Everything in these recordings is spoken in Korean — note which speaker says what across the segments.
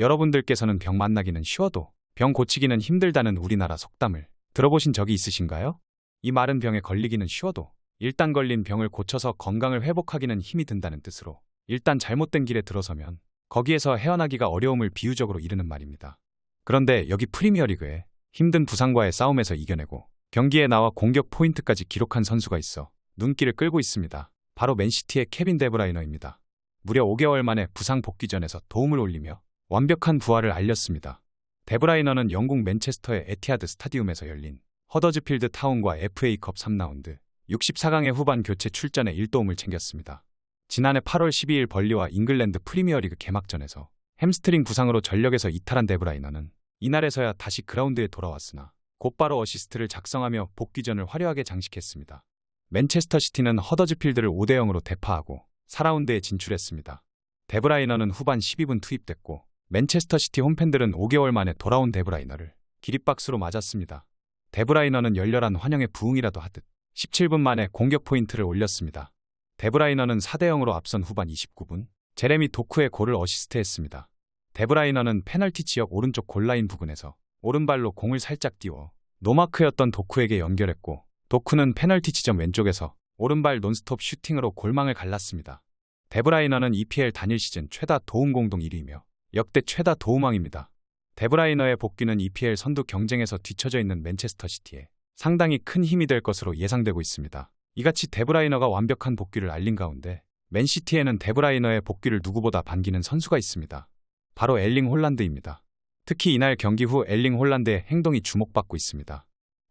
Speaker 1: 여러분들께서는 병 만나기는 쉬워도 병 고치기는 힘들다는 우리나라 속담을 들어보신 적이 있으신가요? 이 말은 병에 걸리기는 쉬워도 일단 걸린 병을 고쳐서 건강을 회복하기는 힘이 든다는 뜻으로 일단 잘못된 길에 들어서면 거기에서 헤어나기가 어려움을 비유적으로 이르는 말입니다. 그런데 여기 프리미어리그에 힘든 부상과의 싸움에서 이겨내고 경기에 나와 공격 포인트까지 기록한 선수가 있어 눈길을 끌고 있습니다. 바로 맨시티의 케빈 데브라이너입니다. 무려 5개월 만에 부상 복귀전에서 도움을 올리며 완벽한 부활을 알렸습니다. 데브라이너는 영국 맨체스터의 에티하드 스타디움에서 열린 허더즈필드 타운과 FA컵 3라운드 64강의 후반 교체 출전에 1도움을 챙겼습니다. 지난해 8월 12일 벌리와 잉글랜드 프리미어리그 개막전에서 햄스트링 부상으로 전력에서 이탈한 데브라이너는 이날에서야 다시 그라운드에 돌아왔으나 곧바로 어시스트를 작성하며 복귀전을 화려하게 장식했습니다. 맨체스터 시티는 허더즈필드를 5대 0으로 대파하고 4라운드에 진출했습니다. 데브라이너는 후반 12분 투입됐고 맨체스터 시티 홈팬들은 5개월 만에 돌아온 데브라이너를 기립박수로 맞았습니다. 데브라이너는 열렬한 환영의 부흥이라도 하듯 17분 만에 공격 포인트를 올렸습니다. 데브라이너는 4대 0으로 앞선 후반 29분 제레미 도쿠의 골을 어시스트했습니다. 데브라이너는 페널티 지역 오른쪽 골라인 부근에서 오른발로 공을 살짝 띄워 노마크였던 도쿠에게 연결했고 도쿠는 페널티 지점 왼쪽에서 오른발 논스톱 슈팅으로 골망을 갈랐습니다. 데브라이너는 EPL 단일 시즌 최다 도움 공동 1위이며 역대 최다 도움왕입니다. 데브라이너의 복귀는 EPL 선두 경쟁에서 뒤처져 있는 맨체스터 시티에 상당히 큰 힘이 될 것으로 예상되고 있습니다. 이같이 데브라이너가 완벽한 복귀를 알린 가운데 맨시티에는 데브라이너의 복귀를 누구보다 반기는 선수가 있습니다. 바로 엘링 홀란드입니다. 특히 이날 경기 후 엘링 홀란드의 행동이 주목받고 있습니다.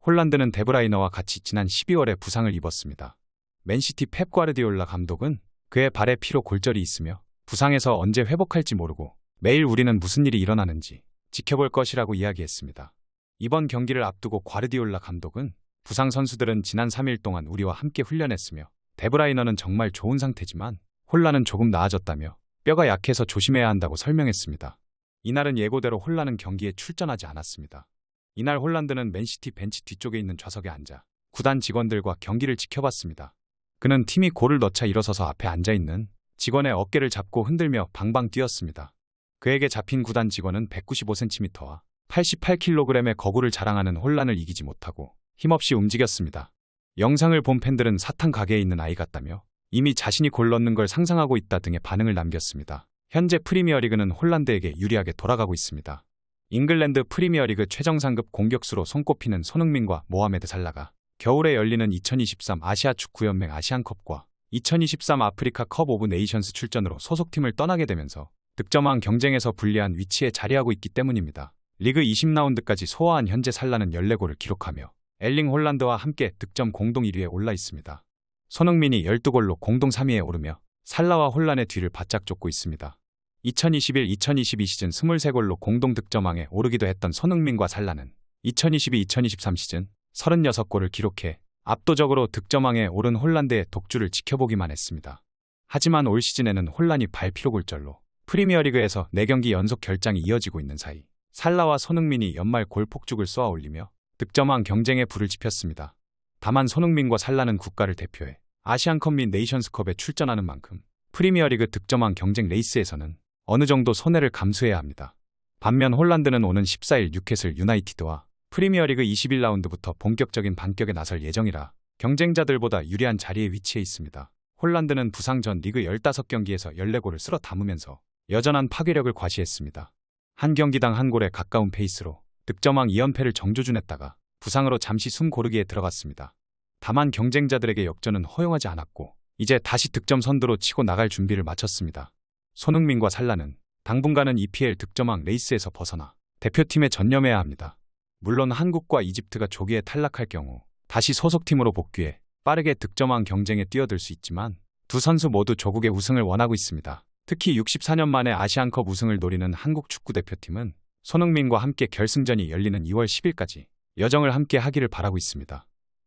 Speaker 1: 홀란드는 데브라이너와 같이 지난 12월에 부상을 입었습니다. 맨시티 펩 과르디올라 감독은 그의 발에 피로 골절이 있으며 부상에서 언제 회복할지 모르고 매일 우리는 무슨 일이 일어나는지 지켜볼 것이라고 이야기했습니다. 이번 경기를 앞두고 과르디올라 감독은 부상 선수들은 지난 3일 동안 우리와 함께 훈련했으며 데브라이너는 정말 좋은 상태지만 홀라는 조금 나아졌다며 뼈가 약해서 조심해야 한다고 설명했습니다. 이날은 예고대로 홀라는 경기에 출전하지 않았습니다. 이날 홀란드는 맨시티 벤치 뒤쪽에 있는 좌석에 앉아 구단 직원들과 경기를 지켜봤습니다. 그는 팀이 골을 넣자 일어서서 앞에 앉아 있는 직원의 어깨를 잡고 흔들며 방방 뛰었습니다. 그에게 잡힌 구단 직원은 195cm와 88kg의 거구를 자랑하는 혼란을 이기지 못하고 힘없이 움직였습니다. 영상을 본 팬들은 사탕 가게에 있는 아이 같다며 이미 자신이 골 넣는 걸 상상하고 있다 등의 반응을 남겼습니다. 현재 프리미어리그는 홀란드에게 유리하게 돌아가고 있습니다. 잉글랜드 프리미어리그 최정 상급 공격수로 손꼽히는 손흥민과 모하메드 살라가 겨울에 열리는 2023 아시아 축구연맹 아시안컵과 2023 아프리카 컵 오브 네이션스 출전으로 소속팀을 떠나게 되면서 득점왕 경쟁에서 불리한 위치에 자리하고 있기 때문입니다. 리그 20라운드까지 소화한 현재 살라는 14골을 기록하며 엘링 홀란드와 함께 득점 공동 1위에 올라 있습니다. 손흥민이 12골로 공동 3위에 오르며 살라와 혼란의 뒤를 바짝 쫓고 있습니다. 2021-2022 시즌 23골로 공동 득점왕에 오르기도 했던 손흥민과 살라는 2022-2023 시즌 36골을 기록해 압도적으로 득점왕에 오른 홀란드의 독주를 지켜보기만 했습니다. 하지만 올 시즌에는 혼란이 발피로 골절로 프리미어리그에서 4경기 연속 결장이 이어지고 있는 사이 살라와 손흥민이 연말 골 폭죽을 쏘아 올리며 득점왕 경쟁에 불을 지폈습니다. 다만 손흥민과 살라는 국가를 대표해 아시안컵 및 네이션스컵에 출전하는 만큼 프리미어리그 득점왕 경쟁 레이스에서는 어느 정도 손해를 감수해야 합니다. 반면 홀란드는 오는 14일 뉴캐슬 유나이티드와 프리미어리그 21라운드부터 본격적인 반격에 나설 예정이라 경쟁자들보다 유리한 자리에 위치해 있습니다. 홀란드는 부상 전 리그 15경기에서 14골을 쓸어 담으면서 여전한 파괴력을 과시했습니다. 한 경기당 한 골에 가까운 페이스로 득점왕 2연패를 정조준했다가 부상으로 잠시 숨 고르기에 들어갔습니다. 다만 경쟁자들에게 역전은 허용하지 않았고 이제 다시 득점 선두로 치고 나갈 준비를 마쳤습니다. 손흥민과 살라는 당분간은 EPL 득점왕 레이스에서 벗어나 대표팀에 전념해야 합니다. 물론 한국과 이집트가 조기에 탈락할 경우 다시 소속팀으로 복귀해 빠르게 득점왕 경쟁에 뛰어들 수 있지만 두 선수 모두 조국의 우승을 원하고 있습니다. 특히 64년 만에 아시안컵 우승을 노리는 한국 축구 대표팀은 손흥민과 함께 결승전이 열리는 2월 10일까지 여정을 함께 하기를 바라고 있습니다.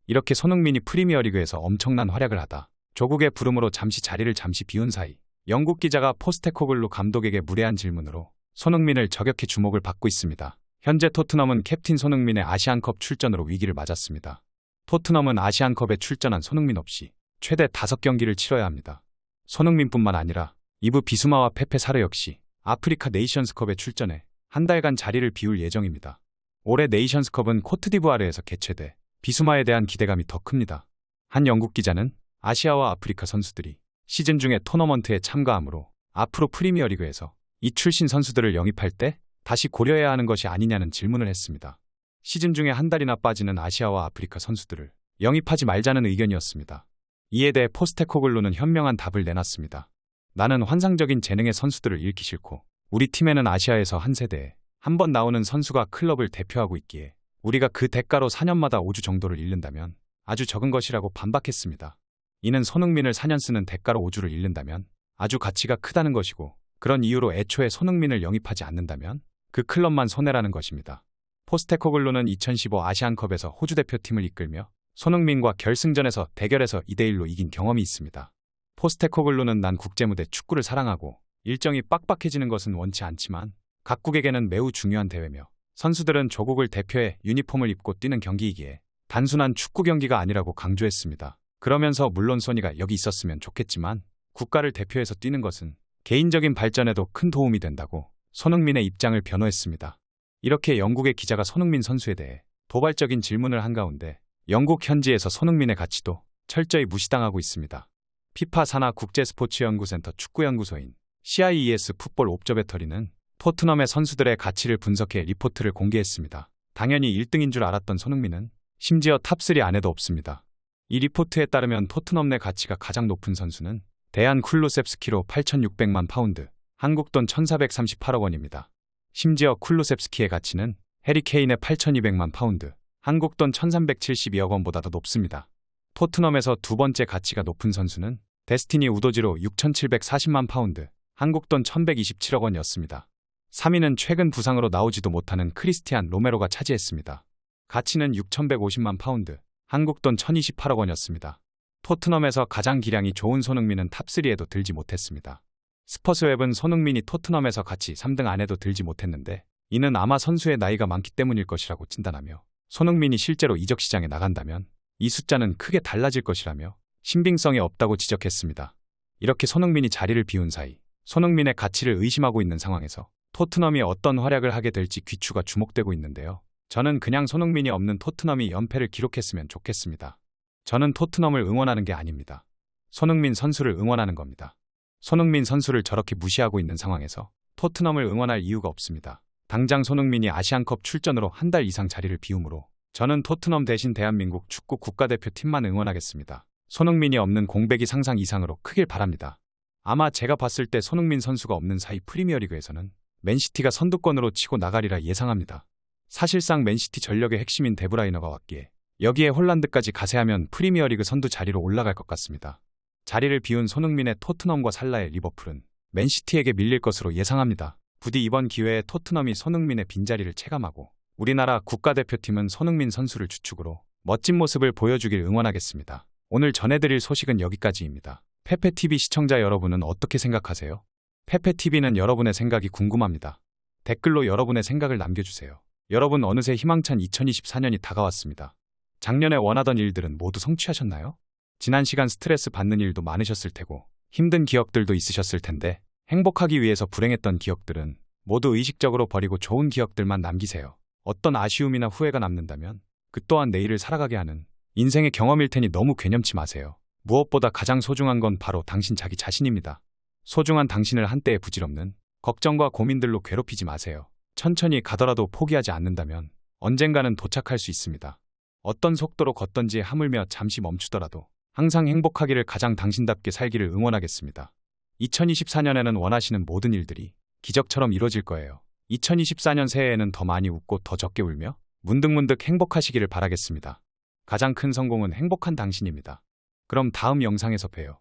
Speaker 1: 이렇게 손흥민이 프리미어리그에서 엄청난 활약을 하다 조국의 부름으로 잠시 자리를 잠시 비운 사이 영국 기자가 포스테코글루 감독에게 무례한 질문으로 손흥민을 저격해 주목을 받고 있습니다. 현재 토트넘은 캡틴 손흥민의 아시안컵 출전으로 위기를 맞았습니다. 토트넘은 아시안컵에 출전한 손흥민 없이 최대 5경기를 치러야 합니다. 손흥민뿐만 아니라 이브 비수마와 페페 사르 역시 아프리카 네이션스컵에 출전해 한 달간 자리를 비울 예정입니다. 올해 네이션스컵은 코트디부아르에서 개최돼 비수마에 대한 기대감이 더 큽니다. 한 영국 기자는 아시아와 아프리카 선수들이 시즌 중에 토너먼트에 참가하므로 앞으로 프리미어리그에서 이 출신 선수들을 영입할 때 다시 고려해야 하는 것이 아니냐는 질문을 했습니다. 시즌 중에 한 달이나 빠지는 아시아와 아프리카 선수들을 영입하지 말자는 의견이었습니다. 이에 대해 포스테코글루는 현명한 답을 내놨습니다. 나는 환상적인 재능의 선수들을 잃기 싫고 우리 팀에는 아시아에서 한 세대에 한 번 나오는 선수가 클럽을 대표하고 있기에 우리가 그 대가로 4년마다 5주 정도를 잃는다면 아주 적은 것이라고 반박했습니다. 이는 손흥민을 4년 쓰는 대가로 5주를 잃는다면 아주 가치가 크다는 것이고 그런 이유로 애초에 손흥민을 영입하지 않는다면 그 클럽만 손해라는 것입니다. 포스테코글루는 2015 아시안컵에서 호주 대표팀을 이끌며 손흥민과 결승전에서 대결에서 2대1로 이긴 경험이 있습니다. 포스테코글루는 난 국제무대 축구를 사랑하고 일정이 빡빡해지는 것은 원치 않지만 각국에게는 매우 중요한 대회며 선수들은 조국을 대표해 유니폼을 입고 뛰는 경기이기에 단순한 축구 경기가 아니라고 강조했습니다. 그러면서 물론 소니가 여기 있었으면 좋겠지만 국가를 대표해서 뛰는 것은 개인적인 발전에도 큰 도움이 된다고 손흥민의 입장을 변호했습니다. 이렇게 영국의 기자가 손흥민 선수에 대해 도발적인 질문을 한 가운데 영국 현지에서 손흥민의 가치도 철저히 무시당하고 있습니다. 피파 산하 국제스포츠연구센터 축구연구소인 CIES 풋볼 옵저베터리는 토트넘의 선수들의 가치를 분석해 리포트를 공개했습니다. 당연히 1등인 줄 알았던 손흥민은 심지어 탑3 안에도 없습니다. 이 리포트에 따르면 토트넘 내 가치가 가장 높은 선수는 대한 쿨루셉스키로 8,600만 파운드, 한국 돈 1,438억 원입니다. 심지어 쿨루셉스키의 가치는 해리케인의 8,200만 파운드, 한국 돈 1,372억 원보다도 높습니다. 토트넘에서 두 번째 가치가 높은 선수는 데스티니 우도지로 6,740만 파운드, 한국 돈 1,127억 원이었습니다. 3위는 최근 부상으로 나오지도 못하는 크리스티안 로메로가 차지했습니다. 가치는 6,150만 파운드, 한국 돈 1,028억 원이었습니다. 토트넘에서 가장 기량이 좋은 손흥민은 탑3에도 들지 못했습니다. 스퍼스웹은 손흥민이 토트넘에서 같이 3등 안에도 들지 못했는데 이는 아마 선수의 나이가 많기 때문일 것이라고 진단하며 손흥민이 실제로 이적 시장에 나간다면 이 숫자는 크게 달라질 것이라며 신빙성이 없다고 지적했습니다. 이렇게 손흥민이 자리를 비운 사이 손흥민의 가치를 의심하고 있는 상황에서 토트넘이 어떤 활약을 하게 될지 귀추가 주목되고 있는데요. 저는 그냥 손흥민이 없는 토트넘이 연패를 기록했으면 좋겠습니다. 저는 토트넘을 응원하는 게 아닙니다. 손흥민 선수를 응원하는 겁니다. 손흥민 선수를 저렇게 무시하고 있는 상황에서 토트넘을 응원할 이유가 없습니다. 당장 손흥민이 아시안컵 출전으로 한 달 이상 자리를 비우므로 저는 토트넘 대신 대한민국 축구 국가대표팀만 응원하겠습니다. 손흥민이 없는 공백이 상상 이상으로 크길 바랍니다. 아마 제가 봤을 때 손흥민 선수가 없는 사이 프리미어리그에서는 맨시티가 선두권으로 치고 나가리라 예상합니다. 사실상 맨시티 전력의 핵심인 데브라이너가 왔기에 여기에 홀란드까지 가세하면 프리미어리그 선두 자리로 올라갈 것 같습니다. 자리를 비운 손흥민의 토트넘과 살라의 리버풀은 맨시티에게 밀릴 것으로 예상합니다. 부디 이번 기회에 토트넘이 손흥민의 빈자리를 체감하고 우리나라 국가대표팀은 손흥민 선수를 주축으로 멋진 모습을 보여주길 응원하겠습니다. 오늘 전해드릴 소식은 여기까지입니다. 페페TV 시청자 여러분은 어떻게 생각하세요? 페페TV는 여러분의 생각이 궁금합니다. 댓글로 여러분의 생각을 남겨주세요. 여러분 어느새 희망찬 2024년이 다가왔습니다. 작년에 원하던 일들은 모두 성취하셨나요? 지난 시간 스트레스 받는 일도 많으셨을 테고 힘든 기억들도 있으셨을 텐데 행복하기 위해서 불행했던 기억들은 모두 의식적으로 버리고 좋은 기억들만 남기세요. 어떤 아쉬움이나 후회가 남는다면 그 또한 내일을 살아가게 하는 인생의 경험일 테니 너무 괴념치 마세요. 무엇보다 가장 소중한 건 바로 당신 자기 자신입니다. 소중한 당신을 한때의 부질없는 걱정과 고민들로 괴롭히지 마세요. 천천히 가더라도 포기하지 않는다면 언젠가는 도착할 수 있습니다. 어떤 속도로 걷던지 하물며 잠시 멈추더라도 항상 행복하기를 가장 당신답게 살기를 응원하겠습니다. 2024년에는 원하시는 모든 일들이 기적처럼 이뤄질 거예요. 2024년 새해에는 더 많이 웃고 더 적게 울며 문득문득 행복하시기를 바라겠습니다. 가장 큰 성공은 행복한 당신입니다. 그럼 다음 영상에서 봬요.